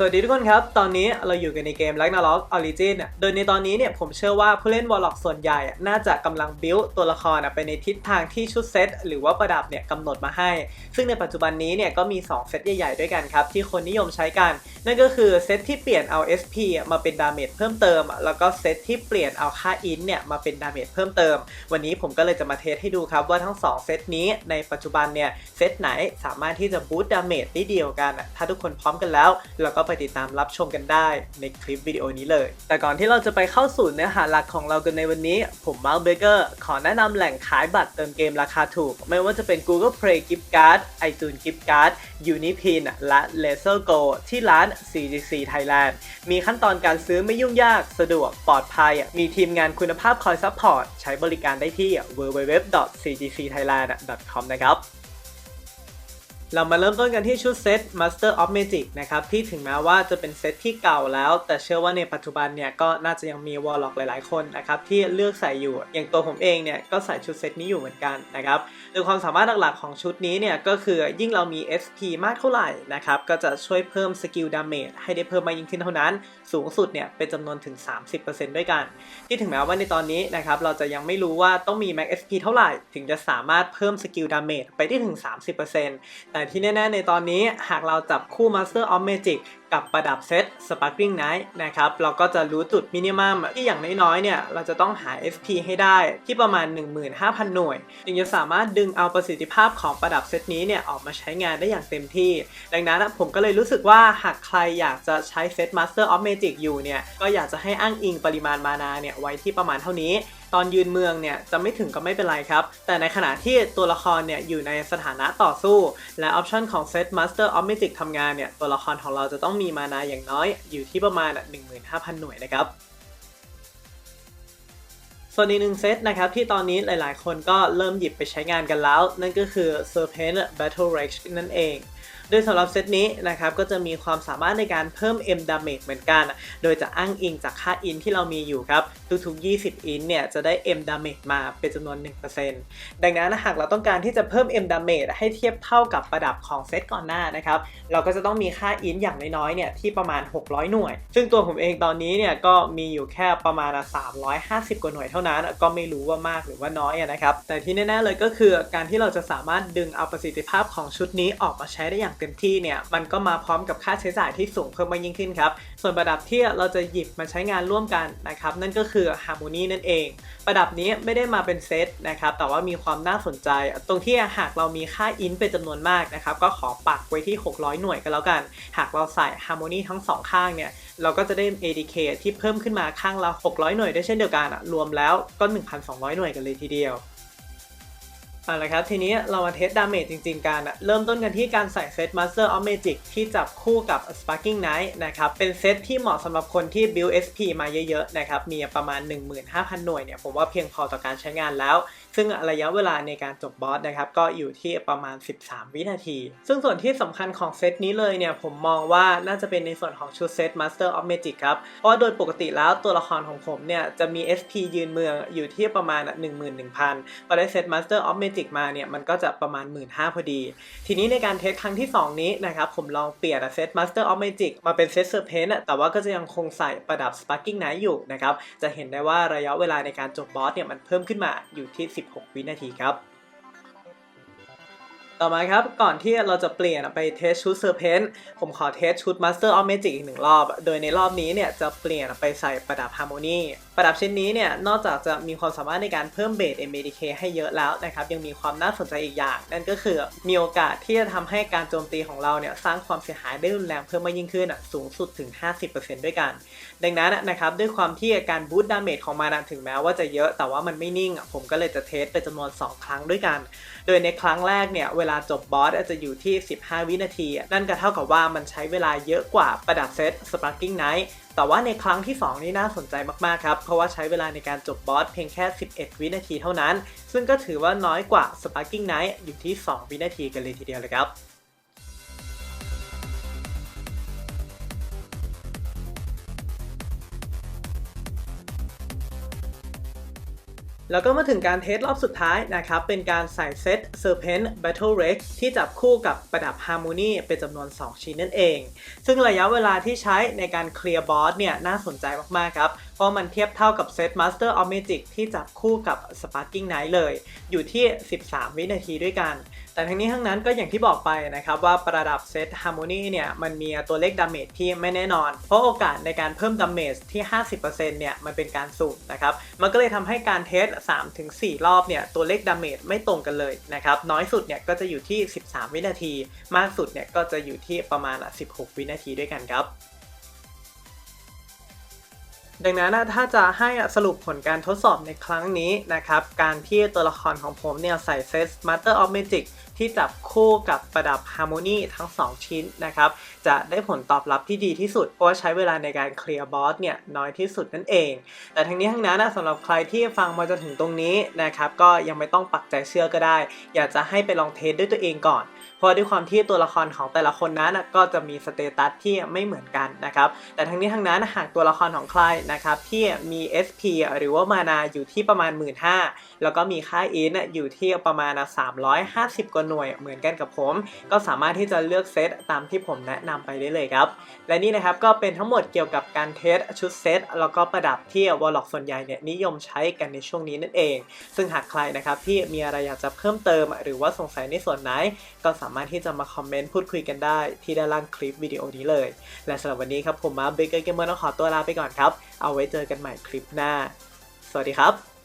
สวัสดีทุกคนครับ ตอนนี้เราอยู่กันในเกม Ragnarok Origin น่ะโดยในตอนนี้เนี่ยผมเชื่อว่าผู้เล่น Warlock ส่วนใหญ่อะน่าจะกำลังบิวตัวละครอะไปในทิศทางที่ชุดเซตหรือว่าประดับเนี่ยกำหนดมาให้ ซึ่งในปัจจุบันนี้เนี่ยก็มี 2 เซตใหญ่ๆด้วยกันครับ ที่คนนิยมใช้กัน นั่นก็คือเซตที่เปลี่ยนเอา SP มาเป็นดาเมจเพิ่มเติม แล้วก็เซตที่เปลี่ยนเอาค่าอินเนี่ยมาเป็นดาเมจเพิ่มเติม วันนี้ผมก็เลยจะมาเทสให้ดูครับว่าทั้ง 2 เซตนี้ในปัจจุบันเนี่ยเซตไหนสามารถที่จะบูตดาเมจได้เดียวกัน ถ้าทุกคนพร้อมกันแล้วเราก็ไปติดตามรับชมกันได้ในคลิปวิดีโอนี้เลย แต่ก่อนที่เราจะไปเข้าสู่เนื้อหาหลักของเรากันในวันนี้ ผมมาร์คเบเกอร์ขอแนะนำแหล่งขายบัตรเติมเกมราคาถูก ไม่ว่าจะเป็น Google Play Gift Card iTunes Gift Card Unipin และ Laser Go ที่ร้าน CGC Thailand มีขั้นตอนการซื้อไม่ยุ่งยากสะดวกปลอดภัย มีทีมงานคุณภาพคอยซัพพอร์ตใช้บริการได้ที่ www.cgcthailand.com นะครับ เรามาเริ่มต้นกันที่ชุดเซต Master of Magic นะครับที่ถึงแม้ว่าจะเป็นเซตที่เก่าแล้ว แต่เชื่อว่าในปัจจุบันเนี่ยก็น่าจะยังมี Warlock หลายๆคนนะครับที่เลือกใส่อยู่ อย่างตัวผมเองเนี่ยก็ใส่ชุดเซตนี้อยู่เหมือนกันนะครับโดยความสามารถหลักๆของชุดนี้เนี่ยก็คือยิ่งเรามี SP มากเท่าไหร่นะครับก็จะช่วยเพิ่มสกิลดาเมจให้ได้เพิ่มมากยิ่งขึ้นเท่านั้น สูงสุดเนี่ยเป็นจำนวนถึง 30%ด้วยกัน ที่ถึงแม้ว่าในตอนนี้นะครับเราจะยังไม่รู้ว่าต้องมี Max SP เท่าไหร่ ถึงจะสามารถเพิ่มสกิลดาเมจไปได้ถึง 30%แต่ที่แน่ ๆ ในตอนนี้หากเราจับคู่ Master of Magic กับประดับเซต Sparkling Night นะครับเราก็จะรู้จุดมินิมัมที่อย่างน้อยๆเนี่ยเราจะต้องหา SP ให้ได้ที่ประมาณ 15,000 หน่วยจึงจะสามารถดึงเอาประสิทธิภาพของประดับเซตนี้เนี่ยออกมาใช้งานได้อย่างเต็มที่ ดังนั้นผมก็เลยรู้สึกว่าหากใครอยากจะใช้เซต Master of Magic อยู่เนี่ยก็อยากจะให้อ้างอิงปริมาณมานาเนี่ยไว้ที่ประมาณเท่านี้ตอนยืนเมืองเนี่ยจะไม่ถึงก็ไม่เป็นไรครับ แต่ในขณะที่ตัวละครเนี่ยอยู่ในสถานะต่อสู้ และออปชันของเซต Master of Magic ทำงานเนี่ยตัวละครของเราจะต้องมีมานาอย่างน้อยอยู่ที่ประมาณ 15,000 หน่วยนะครับ ส่วนอีกหนึ่งเซตนะครับที่ตอนนี้หลายๆ คนก็เริ่มหยิบไปใช้งานกันแล้ว นั่นก็คือ Serpent Battle Rage นั่นเอง โดยสำหรับเซตนี้นะครับก็จะมีความสามารถในการเพิ่ม M damage เหมือนกัน โดยจะอ้างอิงจากค่า in ที่เรามีอยู่ครับ ทุกๆ 20 in เนี่ยจะได้ M damage มาเป็นจำนวน 1%ดังนั้นหากเราต้องการที่จะเพิ่ม M damage ให้เทียบเท่ากับประดับของเซตก่อนหน้านะครับเราก็จะต้องมีค่า in อย่างน้อยๆเนี่ยที่ประมาณ 600 หน่วย ซึ่งตัวผมเองตอนนี้เนี่ยก็มีอยู่แค่ประมาณ 350 กว่าหน่วยเท่านั้น ก็ไม่รู้ว่ามากหรือว่าน้อยนะครับแต่ที่แน่ๆเลยก็คือการที่เราจะสามารถดึงเอาประสิทธิภาพของชุดนี้ออกมาใช้ได้อย่างเต็มที่เนี่ยมันก็มาพร้อมกับค่าใช้จ่ายที่สูงเพิ่มมากยิ่งขึ้นครับ ส่วนประดับที่เราจะหยิบมาใช้งานร่วมกันนะครับนั่นก็คือ Harmony นั่นเอง ประดับนี้ไม่ได้มาเป็นเซตนะครับแต่ว่ามีความน่าสนใจ ตรงที่หากเรามีค่าอินเป็นจำนวนมากนะครับก็ขอปักไว้ที่ 600 หน่วยกันแล้วกัน หากเราใส่ Harmony ทั้งสองข้างเนี่ยเราก็จะได้ ADK ที่เพิ่มขึ้นมาข้างละ 600 หน่วยได้เช่นเดียวกันอะรวมแล้วก็ 1,200 หน่วยกันเลยทีเดียว เอาละครับ ทีนี้เรามาเทสดาเมจจริง ๆ กันอะเริ่มต้นกันที่การใส่เซต Master of Magic ที่จับคู่กับ Sparking Night นะครับ เป็นเซตที่เหมาะสำหรับคนที่ build SP มาเยอะ ๆ นะครับ มีประมาณ 15,000 หน่วยเนี่ย ผมว่าเพียงพอต่อการใช้งานแล้ว ซึ่งระยะเวลาในการจบบอสนะครับ ก็อยู่ที่ประมาณ 13 วินาที ซึ่งส่วนที่สำคัญของเซตนี้เลยเนี่ย ผมมองว่าน่าจะเป็นในส่วนของชุดเซต Master of Magic ครับ เพราะว่าโดยปกติแล้วตัวละครของผมเนี่ยจะมี SP ยืนเมืองอยู่ที่ประมาณ11,000พอได้เซต Master of Magic มาเนี่ยมันก็จะประมาณ 1 5ื่นพอดี ทีนี้ในการเทสครั้งที่ 2 นี้นะครับผมลองเปลี่ยนเซต Master of Magic มาเป็นเซต Serpent แต่ว่าก็จะยังคงใส่ประดับ Sparking Night อยู่นะครับจะเห็นได้ว่าระยะเวลาในการจบบอสเนี่ยมันเพิ่มขึ้นมาอยู่ที่ 16 วินาทีครับ ต่อมาครับ ก่อนที่เราจะเปลี่ยนไปเทสชุดเซอร์เพนผมขอเทสชุด Master of Magic อีกหนึ่งรอบ โดยในรอบนี้เนี่ยจะเปลี่ยนไปใส่ประดับ Harmony ประดับชิ้นนี้เนี่ยนอกจากจะมีความสามารถในการเพิ่มเบส MADK ให้เยอะแล้วนะครับ ยังมีความน่าสนใจอีกอย่าง นั่นก็คือมีโอกาสที่จะทำให้การโจมตีของเราเนี่ยสร้างความเสียหายได้รุนแรงเพิ่มมากยิ่งขึ้นสูงสุดถึง 50%ด้วยกัน ดังนั้นนะครับด้วยความที่การบูตดาเมจของมันถึงแม้ว่าจะเยอะแต่ว่ามันไม่นิ่ง ผมก็เลยจะเทสเป็นจำนวน 2 ครั้งด้วยกัน โดยในครั้งแรกเนี่ยเวลาจบบอสอาจะอยู่ที่ 15 วินาที นั่นก็เท่ากับว่ามันใช้เวลาเยอะกว่าประดับเซต Sparking Night แต่ว่าในครั้งที่ 2 นี่น่าสนใจมาก ๆ ครับ เพราะว่าใช้เวลาในการจบบอสเพียงแค่ 11 วินาทีเท่านั้น ซึ่งก็ถือว่าน้อยกว่า Sparking Night อยู่ที่ 2 วินาทีกันเลยทีเดียวเลยครับ แล้วก็มาถึงการเทสรอบสุดท้ายนะครับ เป็นการใส่เซต Serpent Battle Rex ที่จับคู่กับประดับ Harmony เป็นจำนวน 2 ชิ้นนั่นเอง ซึ่งระยะเวลาที่ใช้ในการเคลียร์บอสเนี่ยน่าสนใจมากๆครับ เพราะมันเทียบเท่ากับเซต Master of Magic ที่จับคู่กับ Sparking Knight เลย อยู่ที่ 13 วินาทีด้วยกัน แต่ทั้งนี้ทั้งนั้นก็อย่างที่บอกไปนะครับว่าประดับเซต Harmony เนี่ยมันมีตัวเลขดาเมจที่ไม่แน่นอน เพราะโอกาสในการเพิ่มดาเมจที่ 50%เนี่ยมันเป็นการสุ่มนะครับ มันก็เลยทำให้การเทส 3-4 รอบเนี่ยตัวเลขดาเมจไม่ตรงกันเลยนะครับน้อยสุดเนี่ยก็จะอยู่ที่ 13 วินาที มากสุดเนี่ยก็จะอยู่ที่ประมาณ 16 วินาทีด้วยกันครับ ดังนั้นถ้าจะให้สรุปผลการทดสอบในครั้งนี้นะครับ การที่ตัวละครของผมเนี่ยใส่เซต Master of Magic ที่จับคู่กับประดับ Harmony ทั้ง 2 ชิ้นนะครับ จะได้ผลตอบรับที่ดีที่สุด เพราะใช้เวลาในการเคลียร์บอสเนี่ยน้อยที่สุดนั่นเอง แต่ทั้งนี้ทั้งนั้นสำหรับใครที่ฟังมาจนถึงตรงนี้นะครับ ก็ยังไม่ต้องปักใจเชื่อก็ได้ อยากจะให้ไปลองเทสด้วยตัวเองก่อน เพราะด้วยความที่ตัวละครของแต่ละคนนั้นก็จะมีสเตตัสที่ไม่เหมือนกันนะครับแต่ทั้งนี้ทั้งนั้นหากตัวละครของใครนะครับที่มี SP หรือว่ามานาอยู่ที่ประมาณ 1 5ื่นแล้วก็มีค่าอินอยู่ที่ประมาณ 350 กว่าหน่วยเหมือนกันกับผม ก็สามารถที่จะเลือกเซตตามที่ผมแนะนำไปได้เลยครับ และนี่นะครับก็เป็นทั้งหมดเกี่ยวกับการเทสชุดเซตแล้วก็ประดับที่วอลล็อกส่วนใหญ่เนี่ยนิยมใช้กันในช่วงนี้นั่นเอง ซึ่งหากใครนะครับที่มีอะไรอยากจะเพิ่มเติม หรือว่าสงสัยในส่วนไหนก็สามารถที่จะมาคอมเมนต์พูดคุยกันได้ที่ด้านล่างคลิปวิดีโอนี้เลย และสำหรับวันนี้ครับผมมาเบเกอร์เกมเมอร์ต้องขอตัวลาไปก่อนครับ เอาไว้เจอกันใหม่คลิปหน้า สวัสดีครับ